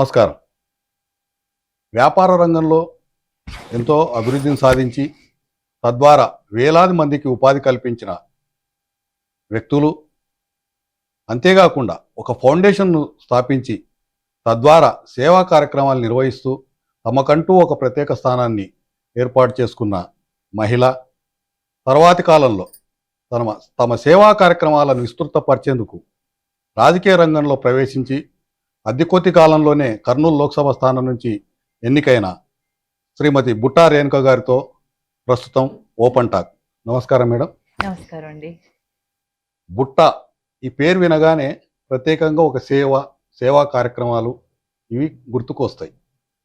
నమస్కారం. వ్యాపార రంగంలో ఎంతో అభివృద్ధిని సాధించి తద్వారా వేలాది మందికి ఉపాధి కల్పించిన వ్యక్తులు అంతేకాకుండా ఒక ఫౌండేషన్ను స్థాపించి తద్వారా సేవా కార్యక్రమాలు నిర్వహిస్తూ తమకంటూ ఒక ప్రత్యేక స్థానాన్ని ఏర్పాటు చేసుకున్న మహిళ తర్వాతి కాలంలో తమ తమ సేవా కార్యక్రమాలను విస్తృతపరిచేందుకు రాజకీయ రంగంలో ప్రవేశించి అతి కొద్ది కాలంలోనే కర్నూలు లోక్సభ స్థానం నుంచి ఎన్నికైన శ్రీమతి బుట్టా రేణుక గారితో ప్రస్తుతం ఓపెన్ టాక్. నమస్కారం మేడం. నమస్కారం అండి. బుట్ట ఈ పేరు వినగానే ప్రత్యేకంగా ఒక సేవ సేవా కార్యక్రమాలు ఇవి గుర్తుకొస్తాయి.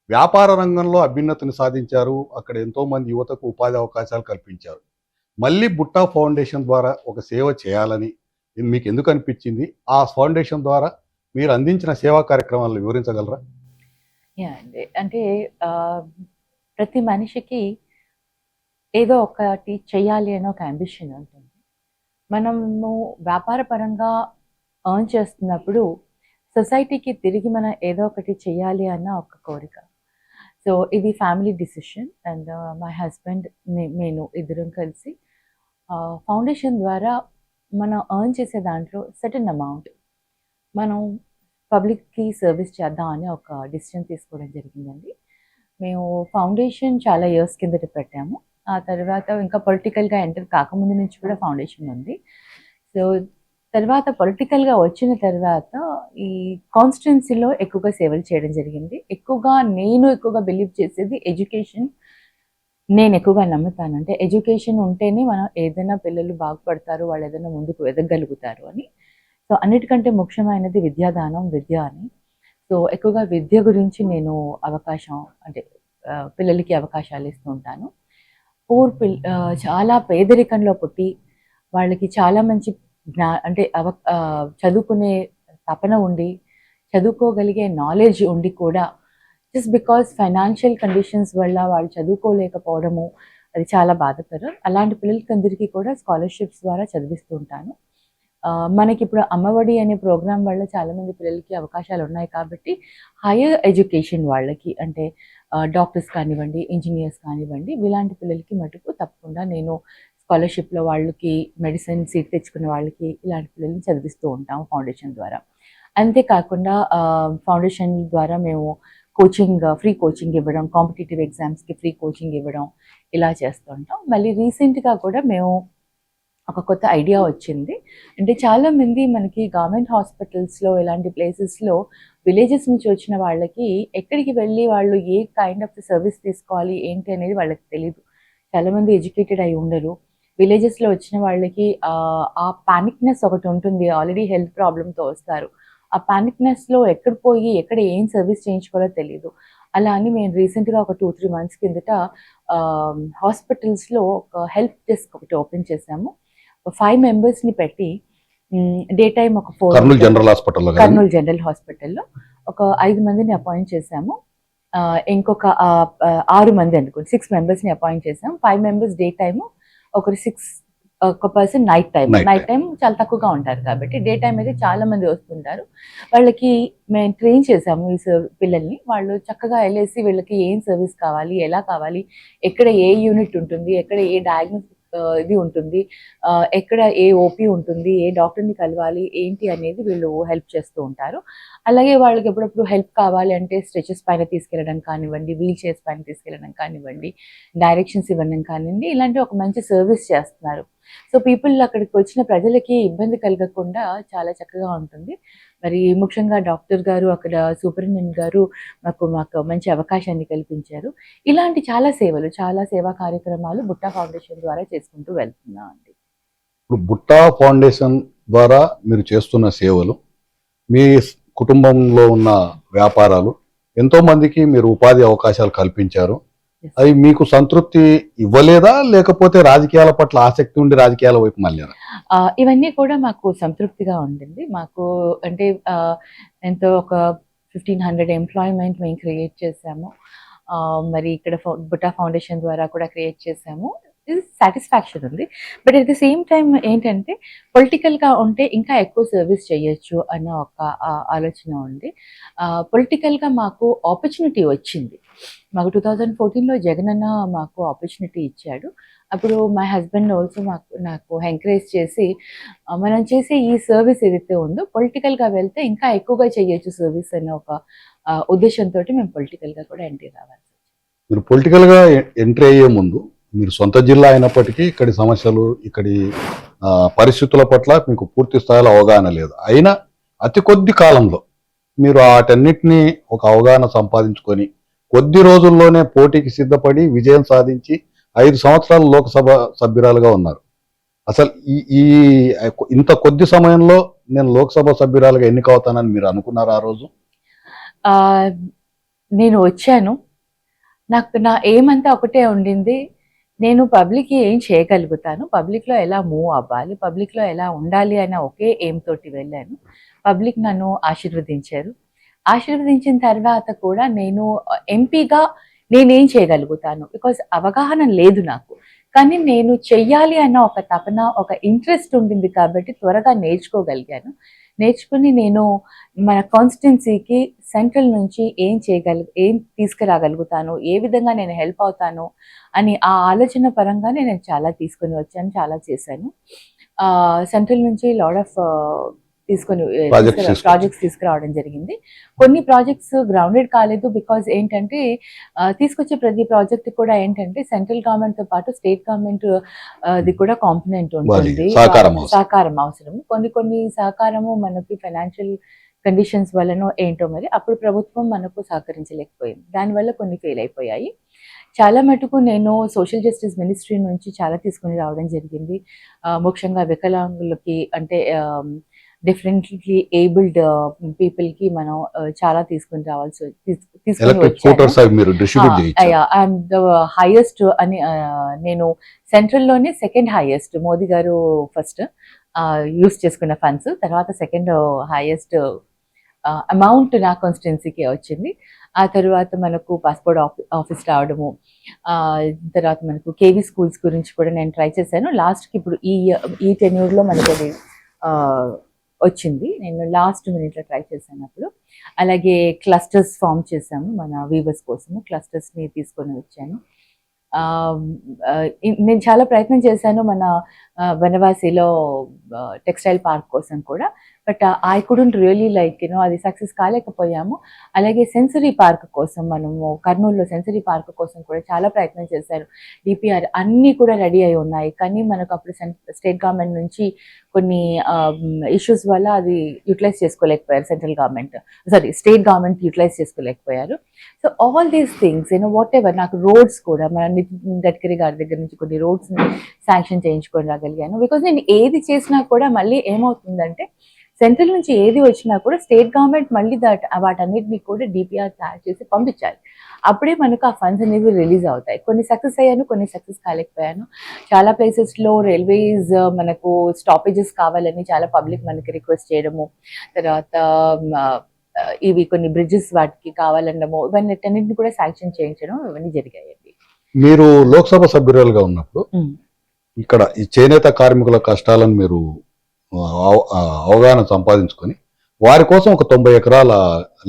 వ్యాపార రంగంలో అభ్యున్నతిని సాధించారు. అక్కడ ఎంతో మంది యువతకు ఉపాధి అవకాశాలు కల్పించారు. మళ్ళీ బుట్టా ఫౌండేషన్ ద్వారా ఒక సేవ చేయాలని మీకు ఎందుకు అనిపించింది? ఆ ఫౌండేషన్ ద్వారా మీరు అందించిన సేవా కార్యక్రమాలను వివరించగలరా? యా అండి. అంటే ప్రతి మనిషికి ఏదో ఒకటి చెయ్యాలి అనే ఒక అంబిషన్ ఉంటుంది. మనము వ్యాపార పరంగా ఎర్న్ చేస్తున్నప్పుడు సొసైటీకి తిరిగి మనం ఏదో ఒకటి చేయాలి అన్న ఒక కోరిక. సో ఇది family decision and my husband నేను ఇద్దరం కలిసి ఫౌండేషన్ ద్వారా మనం ఎర్న్ చేసే దాంట్లో సర్టన్ అమౌంట్ మనం పబ్లిక్కి సర్వీస్ చేద్దాం అని ఒక డిసిషన్ తీసుకోవడం జరిగిందండి. మేము ఫౌండేషన్ చాలా ఇయర్స్ కిందట పెట్టాము. ఆ తర్వాత ఇంకా పొలిటికల్గా ఎంటర్ కాకముందు నుంచి కూడా ఫౌండేషన్ ఉంది. సో తర్వాత పొలిటికల్గా వచ్చిన తర్వాత ఈ కాన్స్టిట్యున్సీలో ఎక్కువగా సేవలు చేయడం జరిగింది. ఎక్కువగా నేను ఎక్కువగా బిలీవ్ చేసేది ఎడ్యుకేషన్ నేను ఎక్కువగా నమ్ముతాను. అంటే ఎడ్యుకేషన్ ఉంటేనే మనం ఏదైనా పిల్లలు బాగుపడతారు వాళ్ళు ఏదైనా ముందుకు ఎదగలుగుతారు అని సో అన్నిటికంటే ముఖ్యమైనది విద్యాదానం విద్య అని. సో ఎక్కువగా విద్య గురించి నేను అవకాశం అంటే పిల్లలకి అవకాశాలు ఇస్తూ ఉంటాను. పూర్ పిల్ చాలా పేదరికంలో పుట్టి వాళ్ళకి చాలా మంచి జ్ఞా అంటే అవ చదువుకునే తపన ఉండి చదువుకోగలిగే నాలెడ్జ్ ఉండి కూడా జస్ట్ బికాస్ ఫైనాన్షియల్ కండిషన్స్ వల్ల వాళ్ళు చదువుకోలేకపోవడము అది చాలా బాధకరం అలాంటి పిల్లలకి అందరికీ కూడా స్కాలర్షిప్స్ ద్వారా చదివిస్తూ ఉంటాను. మనకి ఇప్పుడు అమ్మఒడి అనే ప్రోగ్రాం వల్ల చాలామంది పిల్లలకి అవకాశాలు ఉన్నాయి కాబట్టి హైయర్ ఎడ్యుకేషన్ వాళ్ళకి అంటే డాక్టర్స్ కానివ్వండి ఇంజనీర్స్ కానివ్వండి ఇలాంటి పిల్లలకి మటుకు తప్పకుండా నేను స్కాలర్షిప్లో వాళ్ళకి మెడిసిన్ సీట్ తెచ్చుకునే వాళ్ళకి ఇలాంటి పిల్లల్ని చదివిస్తూ ఉంటాం ఫౌండేషన్ ద్వారా. అంతేకాకుండా ఫౌండేషన్ ద్వారా మేము కోచింగ్ ఫ్రీ కోచింగ్ ఇవ్వడం కాంపిటేటివ్ ఎగ్జామ్స్కి ఫ్రీ కోచింగ్ ఇవ్వడం ఇలా చేస్తూ ఉంటాం. మళ్ళీ రీసెంట్గా కూడా మేము ఒక కొత్త ఐడియా వచ్చింది. అంటే చాలా మంది మనకి గవర్నమెంట్ హాస్పిటల్స్లో ఇలాంటి ప్లేసెస్లో విలేజెస్ నుంచి వచ్చిన వాళ్ళకి ఎక్కడికి వెళ్ళి వాళ్ళు ఏ కైండ్ ఆఫ్ సర్వీస్ తీసుకోవాలి ఏంటి అనేది వాళ్ళకి తెలియదు చాలా మంది ఎడ్యుకేటెడ్ అయి ఉండరు. విలేజెస్లో వచ్చిన వాళ్ళకి ఆ, ఆ పానిక్నెస్ ఒకటి ఉంటుంది. ఆల్రెడీ హెల్త్ ప్రాబ్లమ్తో వస్తారు. ఆ పానిక్నెస్లో ఎక్కడ పోయి ఎక్కడ ఏం సర్వీస్ చేయించుకోవాలో తెలియదు అలా అని మేము రీసెంట్గా ఒక టూ త్రీ మంత్స్ కిందట హాస్పిటల్స్లో ఒక హెల్ప్ డెస్క్ ఒకటి ఓపెన్ చేసాము. ఫైవ్ మెంబర్స్ని పెట్టి డే టైం ఒక ఫోర్ కర్నూలు జనరల్ హాస్పిటల్లో కానీ? కర్నూలు జనరల్ హాస్పిటల్లో ఒక ఐదు మందిని అపాయింట్ చేశాము. ఇంకొక ఆరు మంది అనుకోండి సిక్స్ మెంబర్స్ని అపాయింట్ చేసాం ఫైవ్ మెంబర్స్ డే టైము ఒకరు సిక్స్ ఒక person night time night time చాలా తక్కువగా ఉంటారు కాబట్టి డే టైం అయితే చాలా మంది వస్తుంటారు. వాళ్ళకి మేము ట్రైన్ చేసాము ఈ సర్వ్- పిల్లల్ని. వాళ్ళు చక్కగా వెళ్ళేసి వీళ్ళకి ఏం సర్వీస్ కావాలి ఎలా కావాలి ఎక్కడ ఏ యూనిట్ ఉంటుంది ఎక్కడ ఏ డయాగ్నోస్ ఇది ఉంటుంది. ఎక్కడ ఏ ఓపీ ఉంటుంది ఏ డాక్టర్ని కలవాలి ఏంటి అనేది వీళ్ళు హెల్ప్ చేస్తూ ఉంటారు. అలాగే వాళ్ళకి ఎప్పుడప్పుడు హెల్ప్ కావాలి అంటే స్ట్రెచెస్ పైన తీసుకెళ్ళడం కానివ్వండి వీల్ చైర్స్ పైన తీసుకెళ్ళడం కానివ్వండి డైరెక్షన్స్ ఇవ్వడం కానివ్వండి ఇలాంటి ఒక మంచి సర్వీస్ చేస్తున్నారు. సో పీపుల్ అక్కడికి వచ్చిన ప్రజలకి ఇబ్బంది కలగకుండా చాలా చక్కగా ఉంటుంది. మరి ముఖ్యంగా డాక్టర్ గారు అక్కడ సూపరింటెండెంట్ గారు మాకు మాకు మంచి అవకాశాన్ని కల్పించారు. ఇలాంటి చాలా సేవలు చాలా సేవా కార్యక్రమాలు బుట్టా ఫౌండేషన్ ద్వారా చేసుకుంటూ వెళ్తున్నాం అండి. ఇప్పుడు బుట్టా ఫౌండేషన్ ద్వారా మీరు చేస్తున్న సేవలు మీ కుటుంబంలో ఉన్న వ్యాపారాలు ఎంతో మందికి మీరు ఉపాధి అవకాశాలు కల్పించారు. అవి మీకు సంతృప్తి ఇవ్వలేదా? లేకపోతే రాజకీయాల పట్ల ఆసక్తి ఉండి రాజకీయాల వైపు మళ్ళారా? ఆ, ఇవన్నీ కూడా మాకు సంతృప్తిగా ఉండింది. మాకు అంటే ఎంతో ఒక ఫిఫ్టీన్ హండ్రెడ్ ఎంప్లాయ్మెంట్ మేము క్రియేట్ చేసాము మరి ఇక్కడ బుటా ఫౌండేషన్ ద్వారా కూడా క్రియేట్ చేసాము సాటిస్ఫాక్షన్ ఉంది. But at the same time ఏంటంటే పొలిటికల్గా ఉంటే ఇంకా ఎక్కువ సర్వీస్ చేయొచ్చు అన్న ఒక ఆలోచన ఉంది. పొలిటికల్గా మాకు ఆపర్చునిటీ వచ్చింది. మాకు టూ థౌజండ్ ఫోర్టీన్లో జగన్ అన్న మాకు ఆపర్చునిటీ ఇచ్చాడు. అప్పుడు మా హస్బెండ్ ఆల్సో మాకు నాకు ఎంకరేజ్ చేసి మనం చేసే ఈ సర్వీస్ ఏదైతే ఉందో పొలిటికల్గా వెళ్తే ఇంకా ఎక్కువగా చేయొచ్చు సర్వీస్ అనే ఒక ఉద్దేశంతో మేము పొలిటికల్గా కూడా ఎంట్రీ రావాలి మీరు పొలిటికల్గా ఎంట్రీ అయ్యే ముందు మీరు సొంత జిల్లా అయినప్పటికీ ఇక్కడి సమస్యలు ఇక్కడి పరిస్థితుల పట్ల మీకు పూర్తి స్థాయిలో అవగాహన లేదు. అయినా అతి కొద్ది కాలంలో మీరు వాటన్నిటినీ ఒక అవగాహన సంపాదించుకొని కొద్ది రోజుల్లోనే పోటీకి సిద్ధపడి విజయం సాధించి ఐదు సంవత్సరాలు లోక్సభ సభ్యురాలుగా ఉన్నారు. అసలు ఈ ఈ ఇంత కొద్ది సమయంలో నేను లోక్సభ సభ్యురాలుగా ఎన్నికవుతానని మీరు అనుకున్నారు ఆ రోజు? నేను వచ్చాను. నాకు నా ఏమంతా ఒకటే ఉండింది. నేను పబ్లిక్కి ఏం చేయగలుగుతాను? పబ్లిక్లో ఎలా మూవ్ అవ్వాలి? పబ్లిక్లో ఎలా ఉండాలి అనే ఒకే ఎయిమ్ తోటి వెళ్ళాను. పబ్లిక్ నన్ను ఆశీర్వదించారు. ఆశీర్వదించిన తర్వాత కూడా నేను ఎంపీగా నేనేం చేయగలుగుతాను? బికాజ్ అవగాహన లేదు నాకు. కానీ నేను చెయ్యాలి అన్న ఒక తపన ఒక ఇంట్రెస్ట్ ఉండింది కాబట్టి త్వరగా నేర్చుకోగలిగాను. నేర్చుకుని నేను మన కాన్స్టిట్యున్సీకి సెంట్రల్ నుంచి ఏం చేయగల ఏం తీసుకురాగలుగుతాను ఏ విధంగా నేను హెల్ప్ అవుతాను అని ఆ ఆలోచన పరంగానే నేను చాలా తీసుకొని వచ్చాను చాలా చేశాను. సెంట్రల్ నుంచి లాడ్ ఆఫ్ తీసుకొని. ప్రాజెక్ట్స్ తీసుకురావడం జరిగింది. కొన్ని ప్రాజెక్ట్స్ గ్రౌండెడ్ కాలేదు బికాజ్ ఏంటంటే తీసుకొచ్చే ప్రతి ప్రాజెక్ట్ కూడా ఏంటంటే సెంట్రల్ గవర్నమెంట్తో పాటు స్టేట్ గవర్నమెంట్ అది కూడా కాంపనెంట్ ఉంటుంది. సహకారం అవసరం. కొన్ని కొన్ని సహకారము మనకి ఫైనాన్షియల్ కండిషన్స్ వలన ఏంటో మరి అప్పుడు ప్రభుత్వం మనకు సహకరించలేకపోయింది. దానివల్ల కొన్ని ఫెయిల్ అయిపోయాయి. చాలా మటుకు నేను సోషల్ జస్టిస్ మినిస్ట్రీ నుంచి చాలా తీసుకుని రావడం జరిగింది. ముఖ్యంగా వికలాంగులకి అంటే డిఫరెంట్లీ ఏబుల్డ్ పీపుల్కి మనం ఆ, చాలా తీసుకుని రావాల్సి తీసుకుని ద హైయెస్ట్ అని ఆ, నేను సెంట్రల్లోనే సెకండ్ హైయెస్ట్ మోదీ గారు ఫస్ట్ యూస్ చేసుకున్న ఫండ్స్ తర్వాత సెకండ్ హైయెస్ట్ అమౌంట్ నా కాన్స్టిట్యున్సీకి వచ్చింది. ఆ తర్వాత మనకు పాస్పోర్ట్ ఆఫీస్ రావడము తర్వాత మనకు కేవీ స్కూల్స్ గురించి కూడా నేను ట్రై చేశాను. లాస్ట్కి ఇప్పుడు ఈ ఈ టెన్యూర్లో మనకి అది వచ్చింది. నేను లాస్ట్ మినిట్లో ట్రై చేశాను అప్పుడు. అలాగే క్లస్టర్స్ ఫామ్ చేశాము మన వీవర్స్ కోసము. క్లస్టర్స్ని తీసుకొని వచ్చాను. నేను చాలా ప్రయత్నం చేశాను మన వనవాసిలో బనవాసిలో టెక్స్టైల్ పార్క్ కోసం కూడా. But I couldn't really like you know అది సక్సెస్ కాలేకపోయాము. అలాగే సెన్సరీ పార్క్ కోసం మనము కర్నూలులో సెన్సరీ పార్క్ కోసం కూడా చాలా ప్రయత్నం చేశారు. డిపిఆర్ అన్నీ కూడా రెడీ అయి ఉన్నాయి. కానీ మనకు అప్పుడు స్టేట్ గవర్నమెంట్ నుంచి కొన్ని ఇష్యూస్ వల్ల అది utilise చేసుకోలేకపోయారు central government sorry state government utilise చేసుకోలేకపోయారు. So all these things you know whatever నాకు రోడ్స్ కూడా మన నితిన్ గడ్కరీ గారి దగ్గర నుంచి కొన్ని రోడ్స్ని శాంక్షన్ చేయించుకొని రాగలిగాను బికాజ్ నేను ఏది చేసినా కూడా మళ్ళీ ఏమవుతుందంటే సెంట్రల్ నుంచి ఏది వచ్చినా కూడా స్టేట్ గవర్నమెంట్ మళ్ళీ దట్ వాటన్నిటిని కూడా డిపిఆర్ తయారు చేసి పంపించాలి. అప్పుడే మనకు ఆ ఫండ్స్ అనేవి రిలీజ్ అవుతాయి. కొన్ని సక్సెస్ అయ్యాను కొన్ని సక్సెస్ కాలేకపోయాను. చాలా ప్లేసెస్లో రైల్వేస్ మనకు స్టాపేజెస్ కావాలని చాలా పబ్లిక్ మనకి రిక్వెస్ట్ చేయడము తర్వాత మ, ఆ, ఇవి కొన్ని బ్రిడ్జెస్ వాటికి కావాలనడము ఇవన్నీ కూడా శాంక్షన్ చేయించడం ఇవన్నీ జరిగాయండి. మీరు లోక్సభ సభ్యురాలుగా ఉన్నప్పుడు. ఇక్కడ ఈ చేనేత కార్మికుల కష్టాలను మీరు అవగాహన సంపాదించుకొని వారి కోసం ఒక తొంభై ఎకరాల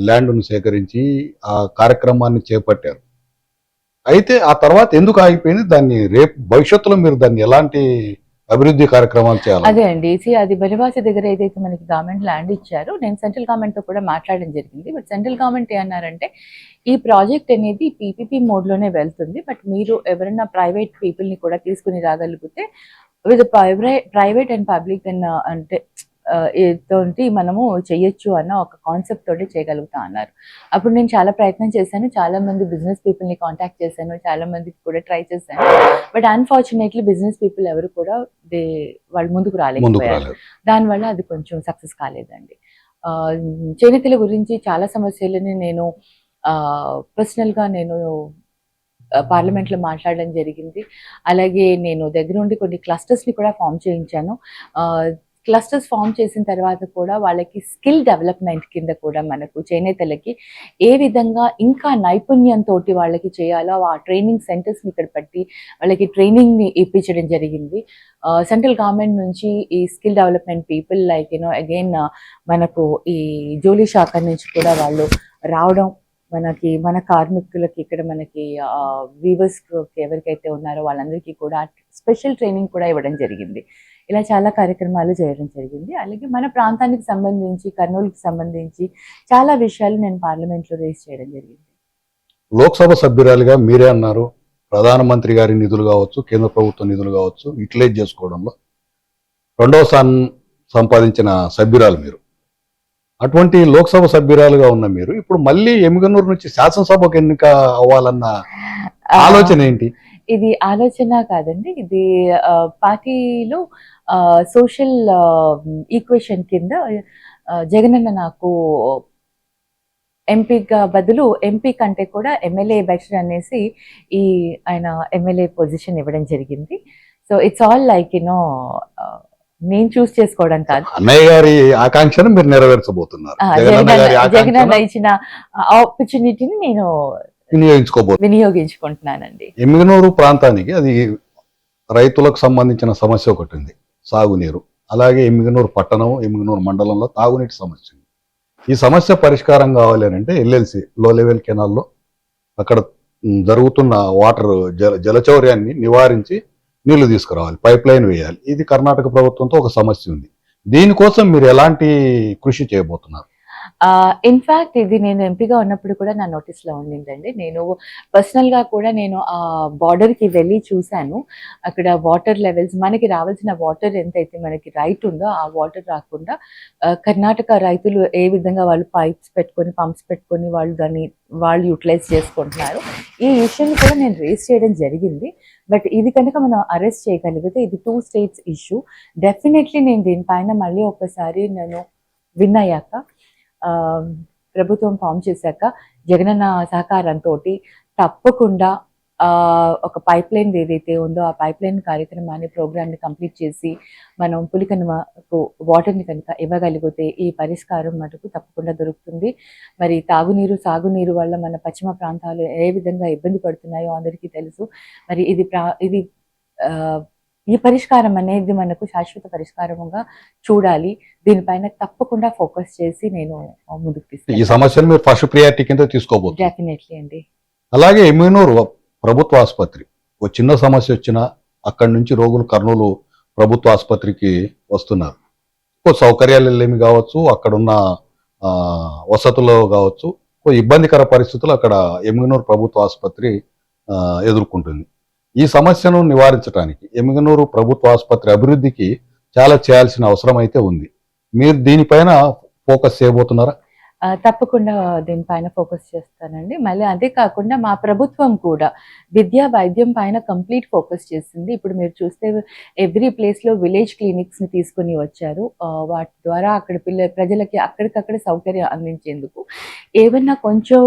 ల్యాండ్ను సేకరించి ఆ కార్యక్రమాన్ని చేపట్టారు. అయితే ఆ తర్వాత ఎందుకు ఆగిపోయింది? దాన్ని రేపు భవిష్యత్తులో మీరు దాన్ని ఎలాంటి అభివృద్ధి కార్యక్రమాలు చేయాలి? అదే అండి. see, అది బలివాసి దగ్గర ఏదైతే మనకి గవర్నమెంట్ ల్యాండ్ ఇచ్చారో నేను సెంట్రల్ గవర్నమెంట్తో కూడా మాట్లాడడం జరిగింది. బట్ సెంట్రల్ గవర్నమెంట్ ఏమన్నారంటే ఈ ప్రాజెక్ట్ అనేది పీపీపీ మోడ్లోనే వెళ్తుంది. బట్ మీరు ఎవరైనా ప్రైవేట్ పీపుల్ని కూడా తీసుకుని రాగలిగితే with private and public and అంటే ఆ, తోటి మనము చెయ్యొచ్చు అన్న ఒక కాన్సెప్ట్ తోటి చేయగలుగుతా అన్నారు. అప్పుడు నేను చాలా ప్రయత్నం చేశాను. చాలా మంది బిజినెస్ పీపుల్ని కాంటాక్ట్ చేశాను. చాలా మందికి కూడా ట్రై చేశాను. బట్ అన్ఫార్చునేట్లీ బిజినెస్ పీపుల్ ఎవరు కూడా దే వాళ్ళు ముందుకు రాలేకపోయారు. దానివల్ల అది కొంచెం సక్సెస్ కాలేదండి. చేనేతల గురించి చాలా సమస్యలని నేను పర్సనల్గా నేను పార్లమెంట్లో మాట్లాడడం జరిగింది. అలాగే నేను దగ్గర ఉండి కొన్ని క్లస్టర్స్ని కూడా ఫామ్ చేయించాను. క్లస్టర్స్ ఫామ్ చేసిన తర్వాత కూడా వాళ్ళకి స్కిల్ డెవలప్మెంట్ కింద కూడా మనకు చేనేతలకి ఏ విధంగా ఇంకా నైపుణ్యంతో వాళ్ళకి చేయాలో ఆ ట్రైనింగ్ సెంటర్స్ని ఇక్కడ పెట్టి వాళ్ళకి ట్రైనింగ్ని ఇప్పించడం జరిగింది. సెంట్రల్ గవర్నమెంట్ నుంచి ఈ skill development people like you know again మనకు ఈ జోలీ శాఖ నుంచి కూడా వాళ్ళు రావడం మనకి మన కార్మికులకి ఇక్కడ మనకి వీవర్స్ ఎవరికైతే ఉన్నారో వాళ్ళందరికీ కూడా స్పెషల్ ట్రైనింగ్ కూడా ఇవ్వడం జరిగింది. ఇలా చాలా కార్యక్రమాలు చేయడం జరిగింది. అలాగే మన ప్రాంతానికి సంబంధించి కర్నూలుకి సంబంధించి చాలా విషయాలు నేను పార్లమెంట్లో రేస్ చేయడం జరిగింది. లోక్సభ సభ్యురాలుగా మీరే అన్నారు ప్రధానమంత్రి గారి నిధులు కావచ్చు కేంద్ర ప్రభుత్వ నిధులు కావచ్చు యూటిలైజ్ చేసుకోవడంలో. రెండవ స్థానం సంపాదించిన సభ్యురాలు మీరు. అటువంటి లోక్సభ సభ్యురాలుగా ఉన్న మీరు ఇప్పుడు మళ్ళీ ఎమ్మిగనూరు నుంచి శాసనసభకు ఎన్నిక అవ్వాలన్న ఆలోచన ఏంటి? ఇది ఆలోచన కాదండి. ఇది పార్టీలో సోషల్ ఈక్వేషన్ కింద జగనన్న నాకు ఎంపీగా బదులు ఎంపీ కంటే కూడా ఎమ్మెల్యే బెటర్ అనేసి ఈ ఆయన ఎమ్మెల్యే పొజిషన్ ఇవ్వడం జరిగింది. So it's all like you know నేను చూస్ చేసుకోవడం కాదు. అన్నయ్య గారి ఆకాంక్షను మీరు నెరవేర్చబోతున్నారు. జగనన్న ఇచ్చిన ఆపర్చునిటీని నేను వినియోగించుకోబోతున్నారు. వినియోగించుకుంటున్నానండి. ఎమ్మిగనూరు ప్రాంతానికి అది రైతులకు సంబంధించిన సమస్య ఒకటి ఉంది సాగునీరు. అలాగే ఎమ్మిగనూరు పట్టణం ఎమ్మిగనూరు మండలంలో తాగునీటి సమస్య ఉంది. ఈ సమస్య పరిష్కారం కావాలి అని అంటే ఎల్ఎల్సి లో లెవెల్ కెనాల్లో అక్కడ జరుగుతున్న వాటర్ జల జలచౌర్యాన్ని నివారించి నీళ్ళు తీసుకురావాలి పైప్ లైన్ వేయాలి. ఇది కర్ణాటక ప్రభుత్వంతో ఒక సమస్య ఉంది. దీనికోసం మీరు ఎలాంటి కృషి చేయబోతున్నారు? ఇన్ఫాక్ట్ ఇది నేను ఎంపీగా ఉన్నప్పుడు కూడా నా నోటీస్లో ఉండిందండి. నేను పర్సనల్గా కూడా నేను ఆ బార్డర్కి వెళ్ళి చూశాను. అక్కడ వాటర్ లెవెల్స్ మనకి రావాల్సిన వాటర్ ఎంతైతే మనకి రైట్ ఉందో ఆ వాటర్ రాకుండా కర్ణాటక రైతులు ఏ విధంగా వాళ్ళు పైప్స్ పెట్టుకొని పంప్స్ పెట్టుకొని వాళ్ళు దాన్ని వాళ్ళు యూటిలైజ్ చేసుకుంటున్నారు. ఈ విషయం కూడా నేను రేస్ చేయడం జరిగింది. బట్ ఇది కనుక మనం అరెస్ట్ చేయగలిగితే ఇది టూ స్టేట్స్ ఇష్యూ డెఫినెట్లీ నేను దీనిపైన మళ్ళీ ఒకసారి నేను విన్ అయ్యాక ప్రభుత్వం ఫామ్ చేశాక జగనన్న సహకారంతో తప్పకుండా ఒక పైప్ లైన్ ఏదైతే ఉందో ఆ పైప్ లైన్ కార్యక్రమాన్ని ప్రోగ్రామ్ని కంప్లీట్ చేసి మనం పులికనుమకు వాటర్ని కనుక ఇవ్వగలిగితే ఈ పరిష్కారం మటుకు తప్పకుండా దొరుకుతుంది. మరి తాగునీరు సాగునీరు వల్ల మన పశ్చిమ ప్రాంతాలు ఏ విధంగా ఇబ్బంది పడుతున్నాయో అందరికీ తెలుసు. మరి ఇది ప్రా ఇది ఈ పరిష్కారం అనేది మనకు శాశ్వత పరిష్కారంగా చూడాలి. దీనిపైన తప్పకుండా ఫోకస్ చేసి నేను ముందుకు ఈ తీసుకెళ్తాను. సమస్యను మీరు ఫస్ట్ ప్రియారిటీ కింద తీసుకోబోతున్నారు. డెఫినెట్లీ అండి. అలాగే ఎమ్మినూరు ప్రభుత్వ ఆసుపత్రి ఒక చిన్న సమస్య వచ్చినా అక్కడి నుంచి రోగులు కర్నూలు ప్రభుత్వ ఆసుపత్రికి వస్తున్నారు. ఓ సౌకర్యాలు ఏమి కావచ్చు అక్కడున్న వసతులు కావచ్చు ఓ ఇబ్బందికర పరిస్థితులు అక్కడ ఎమ్మిగనూరు ప్రభుత్వ ఆసుపత్రి ఎదుర్కొంటుంది. ఈ సమస్యను నివారించడానికి ఎమ్మిగనూరు ప్రభుత్వ ఆసుపత్రి అభివృద్ధికి చాలా చేయాల్సిన అవసరం అయితే ఉంది. మీరు దీనిపైన ఫోకస్ చేయబోతున్నారా? తప్పకుండా దీనిపైన ఫోకస్ చేస్తానండి. మళ్ళీ అదే కాకుండా మా ప్రభుత్వం కూడా విద్యా వైద్యం పైన కంప్లీట్ ఫోకస్ చేసింది. ఇప్పుడు మీరు చూస్తే ఎవ్రీ ప్లేస్లో విలేజ్ క్లినిక్స్ని తీసుకుని వచ్చారు. వాటి ద్వారా అక్కడ పిల్ల ప్రజలకి అక్కడికక్కడ సౌకర్యం అందించేందుకు. ఏమన్నా కొంచెం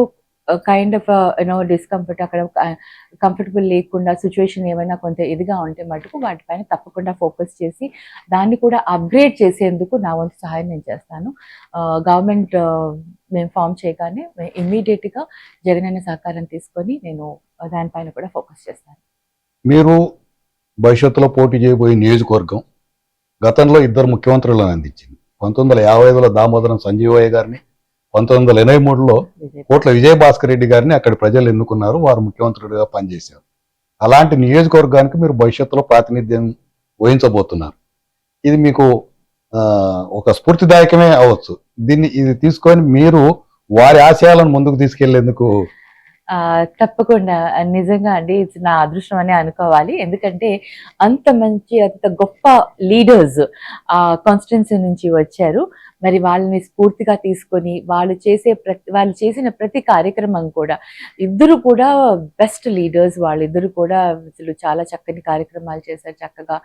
kind of you know discomfort అక్కడ కంఫర్టబుల్ లేకుండా సిచ్యువేషన్ ఏమైనా కొంత ఇదిగా ఉంటే మటుకు వాటిపైన తప్పకుండా ఫోకస్ చేసి దాన్ని కూడా అప్గ్రేడ్ చేసేందుకు నా వంతు సహాయం నేను చేస్తాను. గవర్నమెంట్ మేము ఫామ్ చేయగానే ఇమ్మీడియట్గా జగనన్న సహకారం తీసుకొని నేను దానిపైన కూడా ఫోకస్ చేస్తాను. మీరు భవిష్యత్తులో పోటీ చేయబోయే నియోజకవర్గం గతంలో ఇద్దరు ముఖ్యమంత్రులను అందించింది. పంతొమ్మిది వందల యాభై ఐదులో దామోదరం సంజీవయ్య గారిని పంతొమ్మిది వందల ఎనభై మూడులో విజయ్ కోట్ల విజయభాస్కర్ రెడ్డి గారిని అక్కడి ప్రజలు ఎన్నుకున్నారు వారు ముఖ్యమంత్రిగా పనిచేశారు. అలాంటి నియోజకవర్గానికి మీరు భవిష్యత్తులో ప్రాతినిధ్యం వహించబోతున్నారు. ఇది మీకు ఒక స్ఫూర్తిదాయకమే అవ్వచ్చు. దీన్ని ఇది తీసుకొని మీరు వారి ఆశయాలను ముందుకు తీసుకెళ్ళేందుకు తప్పకుండా. నిజంగా అండి ఇది నా అదృష్టం అని అనుకోవాలి. ఎందుకంటే అంత మంచి అంత గొప్ప లీడర్స్ ఆ కాన్స్టిట్యున్సీ నుంచి వచ్చారు. మరి వాళ్ళని స్ఫూర్తిగా తీసుకొని వాళ్ళు చేసే ప్రతి వాళ్ళు చేసిన ప్రతి కార్యక్రమం కూడా ఇద్దరు కూడా బెస్ట్ లీడర్స్ వాళ్ళిద్దరు కూడా అసలు చాలా చక్కని కార్యక్రమాలు చేశారు చక్కగా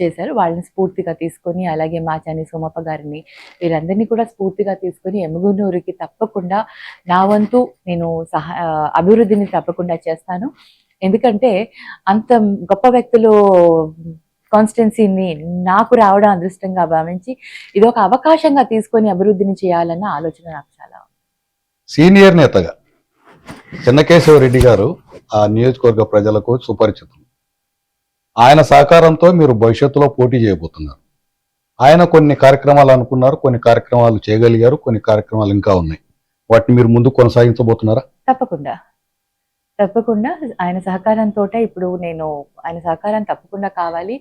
చేశారు. వాళ్ళని స్ఫూర్తిగా తీసుకొని అలాగే మాచాని సోమప్ప గారిని వీరందరినీ కూడా స్ఫూర్తిగా తీసుకొని ఎముగునూరుకి తప్పకుండా నా వంతు నేను సహా అభివృద్ధిని తప్పకుండా చేస్తాను. ఎందుకంటే అంత గొప్ప వ్యక్తులు కాన్స్టిట్యున్సీని నాకు రావడం అదృష్టంగా భావించి ఇది ఒక అవకాశంగా తీసుకొని అభివృద్ధిని చేయాలన్న ఆలోచన నాకు చాలా. సీనియర్ నేతగా చెన్నకేశవరెడ్డి గారు ఆ నియోజకవర్గ ప్రజలకు సుపరిచితులు. ఆయన సహకారంతో మీరు భవిష్యత్తులో పోటీ చేయబోతున్నారు. ఆయన కొన్ని కార్యక్రమాలు అనుకున్నారు కొన్ని కార్యక్రమాలు చేయగలిగారు కొన్ని కార్యక్రమాలు ఇంకా ఉన్నాయి. వాటిని మీరు ముందు కొనసాగించబోతున్నారా? తప్పకుండా. తప్పకుండా ఆయన సహకారంతో ఇప్పుడు నేను ఆయన సహకారం తప్పకుండా కావాలి.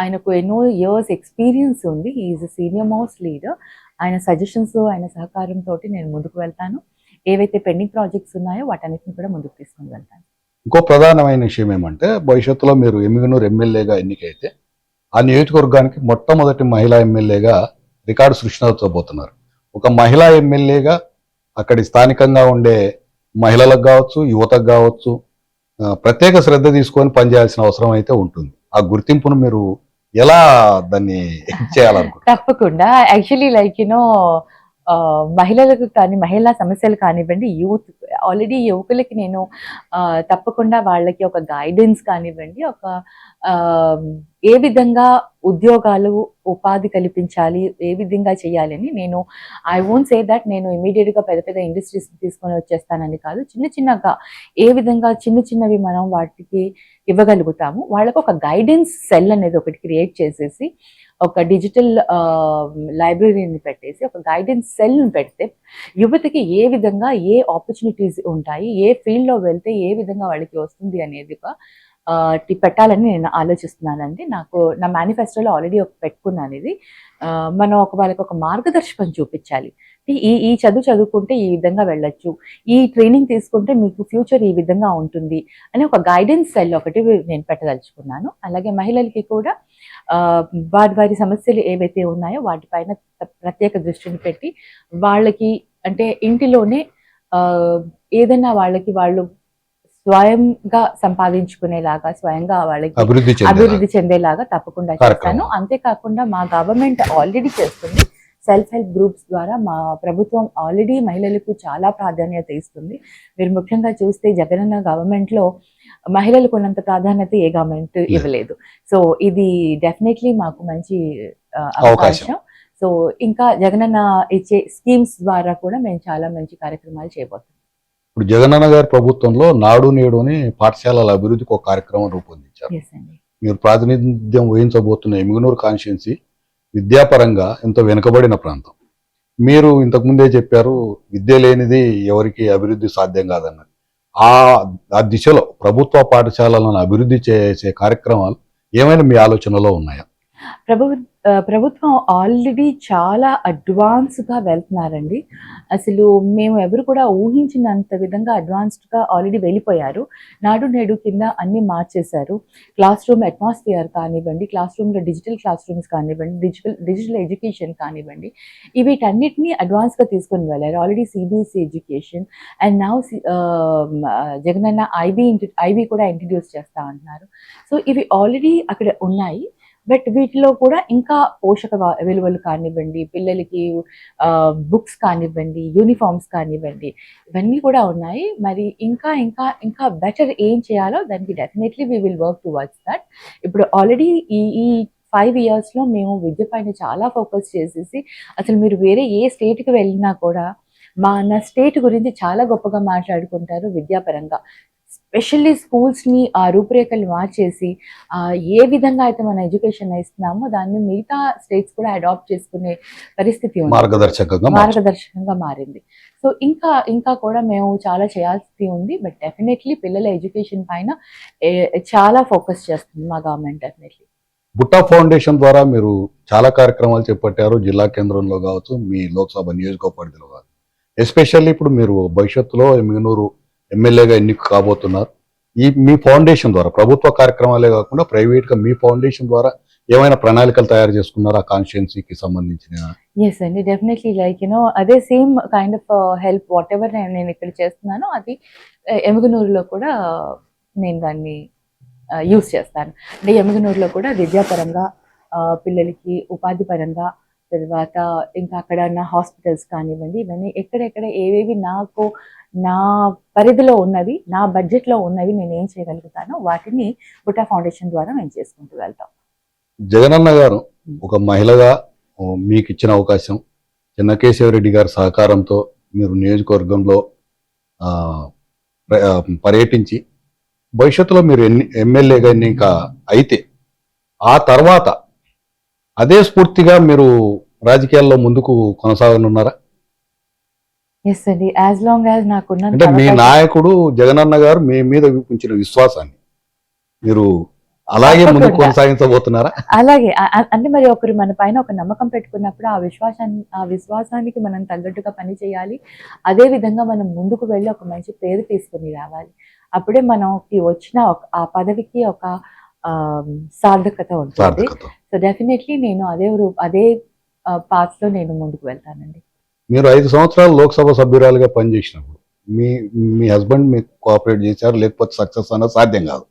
ఆయనకు ఎన్నో ఇయర్స్ ఎక్స్పీరియన్స్ ఉంది. ఈజ్ సీనియర్ మోస్ట్ లీడర్ ఆయన సజెషన్స్ ఆయన సహకారంతో నేను ముందుకు వెళ్తాను. ఏవైతే పెండింగ్ ప్రాజెక్ట్స్ ఉన్నాయో వాటన్నిటిని కూడా ముందుకు తీసుకుని వెళ్తాను. ఇంకో ప్రధానమైన విషయం ఏమంటే భవిష్యత్తులో మీరు ఎమ్మిగనూరు ఎమ్మెల్యేగా ఎన్నికైతే ఆ నియోజకవర్గానికి మొట్టమొదటి మహిళా ఎమ్మెల్యేగా రికార్డు సృష్టించబోతున్నారు. ఒక మహిళా ఎమ్మెల్యేగా అక్కడి స్థానికంగా ఉండే మహిళలకు కావచ్చు యువతకు కావచ్చు ప్రత్యేక శ్రద్ధ తీసుకొని పనిచేయాల్సిన అవసరం అయితే ఉంటుంది. ఆ గుర్తింపును మీరు ఎలా దాన్ని చేయాలనుకుంటున్నారు? తప్పకుండా. యాక్చువల్లీ లైక్ యునో మహిళలకు కానీ మహిళా సమస్యలు కానివ్వండి యూత్ ఆల్రెడీ యువకులకి నేను తప్పకుండా వాళ్ళకి ఒక గైడెన్స్ కానివ్వండి ఒక ఏ విధంగా ఉద్యోగాలు ఉపాధి కల్పించాలి ఏ విధంగా చేయాలని నేను ఐ వోంట్ సే దట్ నేను ఇమీడియట్గా పెద్ద పెద్ద ఇండస్ట్రీస్ తీసుకొని వచ్చేస్తానని కాదు. చిన్న చిన్నగా ఏ విధంగా చిన్న చిన్నవి మనం వాటికి ఇవ్వగలుగుతాము. వాళ్ళకు ఒక గైడెన్స్ సెల్ అనేది ఒకటి క్రియేట్ చేసేసి ఒక డిజిటల్ లైబ్రరీని పెట్టేసి ఒక గైడెన్స్ సెల్ని పెడితే యువతకి ఏ విధంగా ఏ ఆపర్చునిటీస్ ఉంటాయి ఏ ఫీల్డ్లో వెళ్తే ఏ విధంగా వాళ్ళకి వస్తుంది అనేది ఒక పెట్టాలని నేను ఆలోచిస్తున్నానండి. నాకు నా మేనిఫెస్టోలో ఆల్రెడీ ఒక పెట్టుకున్నాను ఇది. మనం ఒక వాళ్ళకి ఒక మార్గదర్శకం చూపించాలి. ఈ ఈ చదువు చదువుకుంటే ఈ విధంగా వెళ్ళొచ్చు. ఈ ట్రైనింగ్ తీసుకుంటే మీకు ఫ్యూచర్ ఈ విధంగా ఉంటుంది అని ఒక గైడెన్స్ సెల్ ఒకటి నేను పెట్టదలుచుకున్నాను. అలాగే మహిళలకి కూడా వారి వారి సమస్యలు ఏవైతే ఉన్నాయో వాటిపైన ప్రత్యేక దృష్టిని పెట్టి వాళ్ళకి అంటే ఇంటిలోనే ఏదైనా వాళ్ళకి వాళ్ళు స్వయంగా సంపాదించుకునేలాగా స్వయంగా వాళ్ళకి అభివృద్ధి చెందేలా అభివృద్ధి చెందేలాగా తప్పకుండా. చేస్తాను. అంతేకాకుండా మా గవర్నమెంట్ ఆల్రెడీ చేస్తుంది. సెల్ఫ్ హెల్ప్ గ్రూప్స్ ద్వారా మా ప్రభుత్వం ఆల్రెడీ మహిళలకు చాలా ప్రాధాన్యత ఇస్తుంది. మీరు ముఖ్యంగా చూస్తే జగనన్న గవర్నమెంట్లో మహిళలకు ఉన్నంత ప్రాధాన్యత ఏ గవర్నమెంట్ ఇవ్వలేదు. సో ఇది డెఫినెట్లీ మాకు మంచి అవకాశం. సో ఇంకా జగనన్న ఇచ్చే స్కీమ్స్ ద్వారా కూడా మేము చాలా మంచి కార్యక్రమాలు చేయబోతున్నాం ఇప్పుడు జగనన్న గారి ప్రభుత్వంలో నాడు నేడు అని పాఠశాలల అభివృద్ధికి ఒక కార్యక్రమం రూపొందించారు. మీరు ప్రాతినిధ్యం వహించబోతున్న ఎమిగనూరు కాన్స్టిట్యున్సీ విద్యాపరంగా ఎంతో వెనుకబడిన ప్రాంతం. మీరు ఇంతకుముందే చెప్పారు విద్య లేనిది ఎవరికి అభివృద్ధి సాధ్యం కాదన్నది. ఆ ఆ దిశలో ప్రభుత్వ పాఠశాలలను అభివృద్ధి చేసే కార్యక్రమాలు ఏమైనా మీ ఆలోచనలో ఉన్నాయా? ప్రభు ప్రభుత్వం ఆల్రెడీ చాలా అడ్వాన్స్గా వెళ్తున్నారండి. అసలు మేము ఎవరు కూడా ఊహించినంత విధంగా అడ్వాన్స్డ్గా ఆల్రెడీ వెళ్ళిపోయారు. నాడు నేడు కింద అన్ని మార్చేశారు. క్లాస్ రూమ్ అట్మాస్ఫియర్ కానివ్వండి క్లాస్ రూమ్లో డిజిటల్ క్లాస్ రూమ్స్ కానివ్వండి డిజిటల్ డిజిటల్ ఎడ్యుకేషన్ కానివ్వండి వీటన్నిటినీ అడ్వాన్స్గా అడ్వాన్స్గా తీసుకొని వెళ్ళారు. Already CBSE education and now Jaganna IB IB కూడా ఇంట్రడ్యూస్ చేస్తా అంటున్నారు. సో ఇవి ఆల్రెడీ అక్కడ ఉన్నాయి. బట్ వీటిలో కూడా ఇంకా పోషక విలువలు కానివ్వండి పిల్లలకి బుక్స్ కానివ్వండి యూనిఫామ్స్ కానివ్వండి ఇవన్నీ కూడా ఉన్నాయి. మరి ఇంకా ఇంకా ఇంకా బెటర్ ఏం చేయాలో దానికి definitely we will work towards that. ఇప్పుడు ఆల్రెడీ ఈ ఈ ఫైవ్ ఇయర్స్లో మేము విద్య పైన చాలా ఫోకస్ చేసేసి అసలు మీరు వేరే ఏ స్టేట్కి వెళ్ళినా కూడా మా నా స్టేట్ గురించి చాలా గొప్పగా మాట్లాడుకుంటారు విద్యాపరంగా. స్పెషల్లీ స్కూల్స్ని ఆ రూపురేఖలు మార్చేసి ఆ, ఏ విధంగా అయితే మన ఎడ్యుకేషన్ ఇస్తున్నామో దాన్ని మిగతా స్టేట్స్ కూడా అడాప్ట్ చేసుకునే పరిస్థితి మార్గదర్శకంగా. మార్గదర్శకంగా మారింది. సో ఇంకా ఇంకా కూడా మేము చాలా చేయాల్సి ఉంది. బట్ డెఫినెట్లీ పిల్లల ఎడ్యుకేషన్ పైన చాలా ఫోకస్ చేస్తుంది మా గవర్నమెంట్ డెఫినెట్లీ. బుట్టా ఫౌండేషన్ ద్వారా మీరు చాలా కార్యక్రమాలు చేపట్టారు. జిల్లా కేంద్రంలో కావచ్చు మీ లోక్సభ నియోజకవర్గ పరిధిలో కావచ్చు ఎస్పెషల్లీ ఇప్పుడు మీరు భవిష్యత్తులో ఎమ్మిగనూరు ఎమ్మెల్యేగా ఎన్నిక కాబోతున్నారు. ఈ మీ ఫౌండేషన్ ద్వారా ప్రభుత్వ కార్యక్రమాలే కాకుండా ప్రైవేట్గా మీ ఫౌండేషన్ ద్వారా ఏమైనా ప్రణాళికలు తయారు చేసుకున్నారా కాన్స్టిట్యున్సీకి సంబంధించిన? ఎస్ అండి డెఫినెట్లీ లైక్ యూనో అదే same kind of help whatever నేను ఇక్కడ చేస్తున్నానో అది ఎమగనూరులో కూడా నేను దాన్ని uh, యూస్ చేస్తాను. అంటే ఎమగనూరులో కూడా విద్యాపరంగా uh, పిల్లలకి ఉపాధి పరంగా తర్వాత ఇంకా అక్కడ ఉన్న హాస్పిటల్స్ కానివ్వండి ఇవన్నీ ఎక్కడెక్కడ ఏవేవి నాకు నా పరిధిలో ఉన్నవి నా బడ్జెట్లో ఉన్నవి నేను ఏం చేయగలుగుతానో వాటిని బుటా ఫౌండేషన్ ద్వారా మేము చేసుకుంటూ వెళ్తాం. జగనన్న గారు ఒక మహిళగా మీకు ఇచ్చిన అవకాశం. చెన్నకేశవరెడ్డి గారి సహకారంతో మీరు నియోజకవర్గంలో పర్యటించి భవిష్యత్తులో మీరు ఎన్ని ఎమ్మెల్యేగా ఎన్నిక అయితే ఆ తర్వాత అదే స్ఫూర్తిగా మీరు రాజకీయాల్లో ముందుకు కొనసాగనున్నారా? ఎస్ అండి యాజ్ లాంగ్ యాజ్ నాకున్న అంటే మీ నాయకుడు జగనన్న గారు మీ మీద ఉంచిన విశ్వాసాన్ని. మీరు అలాగే తప్పకుండా. కొనసాగించబోతున్నారా? అలాగే. అంటే మరి ఒకరు మన పైన ఒక నమ్మకం పెట్టుకున్నప్పుడు ఆ విశ్వాసాన్ని ఆ విశ్వాసానికి మనం తగ్గట్టుగా పని చేయాలి. అదే విధంగా మనం ముందుకు వెళ్ళి ఒక మంచి పేరు తీసుకుని రావాలి. అప్పుడే మనకి వచ్చిన ఆ పదవికి ఒక సార్థకత ఉంటుంది. సో డెఫినెట్లీ నేను అదే రూ- అదే పాత్లో నేను ముందుకు వెళ్తానండి. మీరు ఐదు సంవత్సరాలు లోక్సభ సభ్యురాలుగా పనిచేసినప్పుడు మీ మీ హస్బెండ్ మీకు కోఆపరేట్ చేశారు లేకపోతే సక్సెస్ అన్నది సాధ్యం కాదు.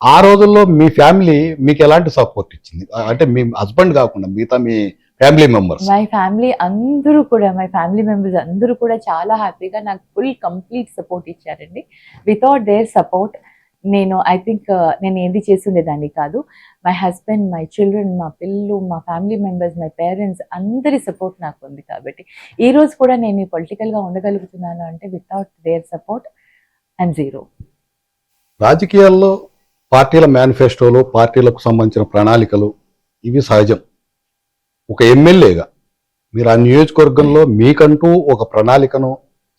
ఆ రోజుల్లో మీ ఫ్యామిలీ మీకు ఎలాంటి సపోర్ట్ ఇచ్చింది? అంటే మీ హస్బెండ్ కాకుండా మిగతా మీ ఫ్యామిలీ మెంబర్స్? మై ఫ్యామిలీ అందరూ కూడా మై ఫ్యామిలీ మెంబర్స్ అందరూ కూడా చాలా హ్యాపీగా నాకు ఫుల్ కంప్లీట్ సపోర్ట్ ఇచ్చారండి. వితౌట్ దేర్ సపోర్ట్ నేను ఐ థింక్ uh, నేను ఏది చేసి దాన్ని కాదు. మై హస్బెండ్ మై చిల్డ్రన్ మా పిల్లలు మా ఫ్యామిలీ మెంబర్స్ మై పేరెంట్స్ అందరి సపోర్ట్ నాకు ఉంది కాబట్టి. ఈ రోజు కూడా నేను పొలిటికల్గా ఉండగలుగుతున్నాను అంటే without their support and zero రాజకీయాల్లో పార్టీల మేనిఫెస్టోలు పార్టీలకు సంబంధించిన ప్రణాళికలు ఇవి సహజం. ఒక ఎమ్మెల్యేగా మీరు ఆ నియోజకవర్గంలో మీకంటూ ఒక ప్రణాళికను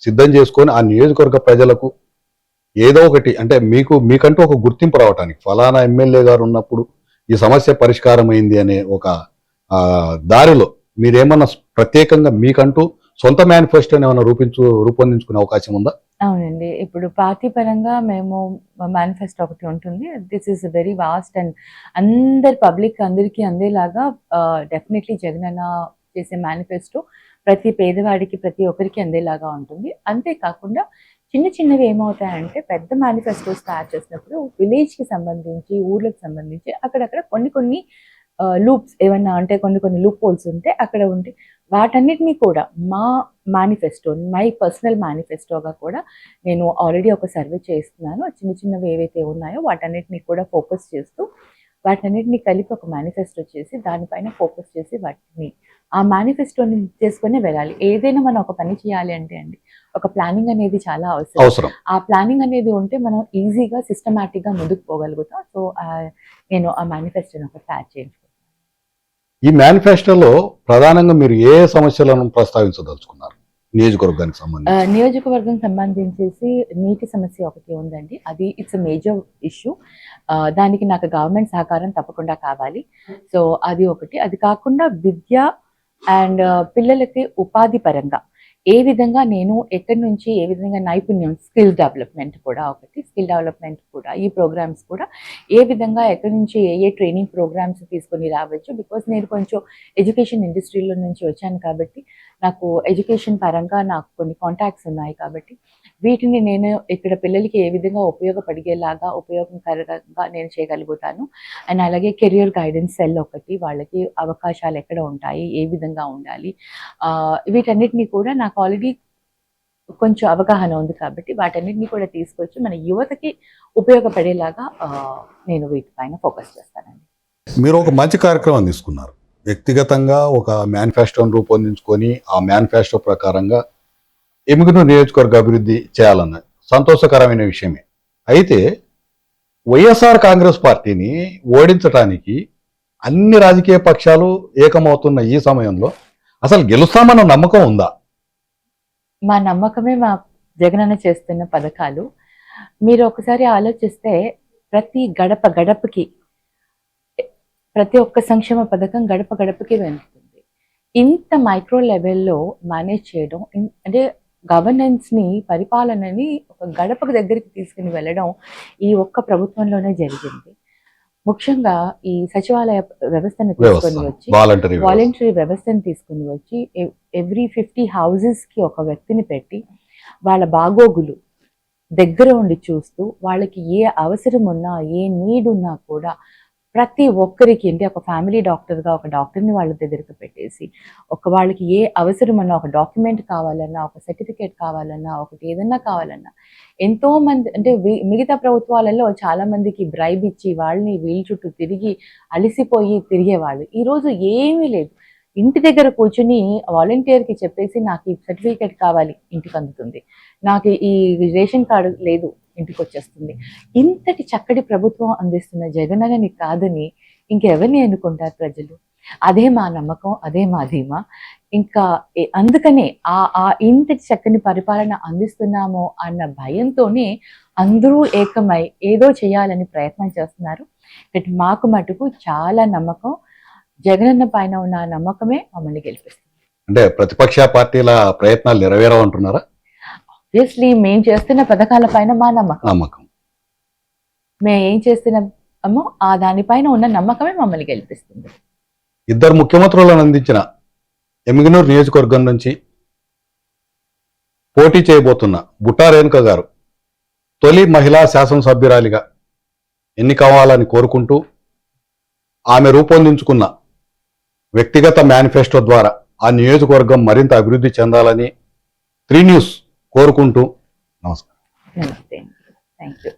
సిద్ధం చేసుకొని ఆ నియోజకవర్గ ప్రజలకు ఏదో ఒకటి అంటే మీకు మీకంటూ ఒక గుర్తింపు రావటానికి ఫలానా ఎమ్మెల్యే గారు ఉన్నప్పుడు ఈ సమస్య పరిష్కారం అయింది అనే ఒక దారిలో మీరేమన్నా ప్రత్యేకంగా మీకంటూ సొంత మేనిఫెస్టోని ఏమైనా రూపించు రూపొందించుకునే అవకాశం ఉందా? అవునండి. ఇప్పుడు పార్టీ పరంగా మేము మేనిఫెస్టో ఒకటి ఉంటుంది. This is very vast and అందరి పబ్లిక్ అందరికీ అందేలాగా డెఫినెట్లీ జగనన్న చేసే మేనిఫెస్టో ప్రతి పేదవాడికి ప్రతి ఒక్కరికి అందేలాగా ఉంటుంది. అంతేకాకుండా చిన్న చిన్నవి ఏమవుతాయంటే పెద్ద మేనిఫెస్టోస్ తయారు చేసినప్పుడు విలేజ్కి సంబంధించి ఊర్లకు సంబంధించి అక్కడక్కడ కొన్ని కొన్ని లూప్స్ ఏమన్నా అంటే కొన్ని కొన్ని లూప్ హోల్స్ ఉంటే అక్కడ ఉంటే వాటన్నిటినీ కూడా మా మేనిఫెస్టో మై పర్సనల్ మేనిఫెస్టోగా కూడా నేను ఆల్రెడీ ఒక సర్వే చేస్తున్నాను. చిన్న చిన్నవి ఏవైతే ఉన్నాయో వాటన్నిటిని కూడా ఫోకస్ చేస్తూ వాటన్నిటిని కలిపి ఒక మేనిఫెస్టో చేసి దానిపైన ఫోకస్ చేసి వాటిని ఆ మేనిఫెస్టోని చేసుకునే వెళ్ళాలి. ఏదైనా మనం ఒక పని చేయాలి అంటే అండి ఒక ప్లానింగ్ అనేది చాలా అవసరం. అవసరం. ఆ ప్లానింగ్ అనేది ఉంటే మనం ఈజీగా సిస్టమేటిక్గా ముందుకు పోగలుగుతాం. సో నేను ఆ మేనిఫెస్టోని ఒక తయారు చేయించుకుంటాను ఈ మేనిఫెస్టోలో ప్రధానంగా మీరు ఏ సమస్యలను ప్రస్తావించదలుచుకున్నారు? నియోజకవర్గానికి ఆ, సంబంధించి నియోజకవర్గం సంబంధించేసి నీటి సమస్య ఒకటి ఉందండి. అది ఇట్స్ మేజర్ ఇష్యూ దానికి నాకు గవర్నమెంట్ సహకారం తప్పకుండా కావాలి. సో అది ఒకటి. అది కాకుండా విద్య అండ్ పిల్లలకి ఉపాధి పరంగా ఏ విధంగా నేను ఎక్కడి నుంచి ఏ విధంగా నైపుణ్యం స్కిల్ డెవలప్మెంట్ కూడా ఒకటి స్కిల్ డెవలప్మెంట్ కూడా ఈ ప్రోగ్రామ్స్ కూడా ఏ విధంగా ఎక్కడి నుంచి ఏ ఏ ట్రైనింగ్ ప్రోగ్రామ్స్ తీసుకొని రావచ్చు బికాస్ నేను కొంచెం ఎడ్యుకేషన్ ఇండస్ట్రీలో నుంచి వచ్చాను కాబట్టి నాకు ఎడ్యుకేషన్ పరంగా నాకు కొన్ని కాంటాక్ట్స్ ఉన్నాయి కాబట్టి వీటిని నేను ఇక్కడ పిల్లలకి ఏ విధంగా ఉపయోగపడిగేలాగా ఉపయోగకరంగా నేను చేయగలుగుతాను. అండ్ అలాగే కెరియర్ గైడెన్స్ సెల్ ఒకటి వాళ్ళకి అవకాశాలు ఎక్కడ ఉంటాయి ఏ విధంగా ఉండాలి వీటన్నిటినీ వీటన్నిటిని కూడా నాకు ఆల్రెడీ కొంచెం అవగాహన ఉంది కాబట్టి వాటన్నిటిని కూడా తీసుకొచ్చి మన యువతకి ఉపయోగపడేలాగా నేను వీటిపైన ఫోకస్ చేస్తానండి. మీరు ఒక మంచి కార్యక్రమం తీసుకున్నారు. వ్యక్తిగతంగా ఒక మేనిఫెస్టోను రూపొందించుకొని ఆ మేనిఫెస్టో ప్రకారంగా ఎముగును నియోజకవర్గ అభివృద్ధి చేయాలన్న సంతోషకరమైన విషయమే. అయితే వైఎస్ఆర్ కాంగ్రెస్ పార్టీని ఓడించటానికి అన్ని రాజకీయ పక్షాలు ఏకమవుతున్న ఈ సమయంలో అసలు గెలుస్తామన్న నమ్మకం ఉందా? మా నమ్మకమే మా జగనన్న చేస్తున్న పథకాలు. మీరు ఒకసారి ఆలోచిస్తే ప్రతి గడప గడపకి ప్రతి ఒక్క సంక్షేమ పథకం గడప గడపకి వెళ్తుంది. ఇంత మైక్రో లెవెల్లో మేనేజ్ చేయడం అంటే గవర్నెన్స్ని పరిపాలనని ఒక గడపకు దగ్గరికి తీసుకుని వెళ్ళడం ఈ ఒక్క ప్రభుత్వంలోనే జరిగింది. ముఖ్యంగా ఈ సచివాలయ వ్యవస్థను తీసుకొని వచ్చి వాలంటరీ వాలంటరీ వ్యవస్థను తీసుకుని వచ్చి ఎవ్రీ ఫిఫ్టీ హౌజెస్కి ఒక వ్యక్తిని పెట్టి వాళ్ళ బాగోగులు దగ్గర ఉండి చూస్తూ వాళ్ళకి ఏ అవసరం ఉన్నా ఏ నీడ్ ఉన్నా కూడా ప్రతి ఒక్కరికి ఏంటి ఒక ఫ్యామిలీ డాక్టర్గా ఒక డాక్టర్ని వాళ్ళ దగ్గరికి పెట్టేసి ఒక వాళ్ళకి ఏ అవసరమన్నా ఒక డాక్యుమెంట్ కావాలన్నా ఒక సర్టిఫికేట్ కావాలన్నా ఒకటి ఏదన్నా కావాలన్నా ఎంతో మంది అంటే వి- మిగతా ప్రభుత్వాలలో చాలా మందికి బ్రైబ్ ఇచ్చి వాళ్ళని వీళ్ళ చుట్టూ తిరిగి అలిసిపోయి తిరిగేవాళ్ళు. ఈరోజు ఏమీ లేదు. ఇంటి దగ్గర కూర్చుని వాలంటీర్కి చెప్పేసి నాకు ఈ సర్టిఫికేట్ కావాలి ఇంటికి అందుతుంది. నాకు ఈ రేషన్ కార్డు లేదు. ఇంటికి వచ్చేస్తుంది ఇంతటి చక్కటి ప్రభుత్వం అందిస్తున్న జగనన్నని కాదని ఇంకెవరిని ఎన్నుకుంటారు ప్రజలు? అదే మా నమ్మకం అదే మా ధీమా. ఇంకా అందుకనే ఆ ఆ ఇంతటి చక్కని పరిపాలన అందిస్తున్నాము అన్న భయంతోనే అందరూ ఏకమై ఏదో చేయాలని ప్రయత్నం చేస్తున్నారు. బట్ మాకు మటుకు చాలా నమ్మకం. జగనన్న పైన ఉన్న నమ్మకమే మమ్మల్ని గెలిపిస్తుంది. అంటే ప్రతిపక్ష పార్టీల ప్రయత్నాలు నెరవేరవంటున్నారా ఆబ్వియస్లీ మేము చేస్తున్న పథకాల పైన మా నమ్మకం. నమ్మకం. మేము ఏం చేస్తున్నామో ఆ దానిపైన ఉన్న నమ్మకమే మమ్మల్ని గెలిపిస్తుంది. ఇద్దరు ముఖ్యమంత్రులను అందించిన ఎమిగనూరు నియోజకవర్గం నుంచి పోటీ చేయబోతున్న బుట్టా రేణుక గారు తొలి మహిళా శాసనసభ్యురాలిగా ఎన్నికవ్వాలని కోరుకుంటూ ఆమె రూపొందించుకున్న వ్యక్తిగత మేనిఫెస్టో ద్వారా ఆ నియోజకవర్గం మరింత అభివృద్ధి చెందాలని త్రీ న్యూస్ కోరుకుంటూ నమస్కారం. నమస్తే థ్యాంక్ యూ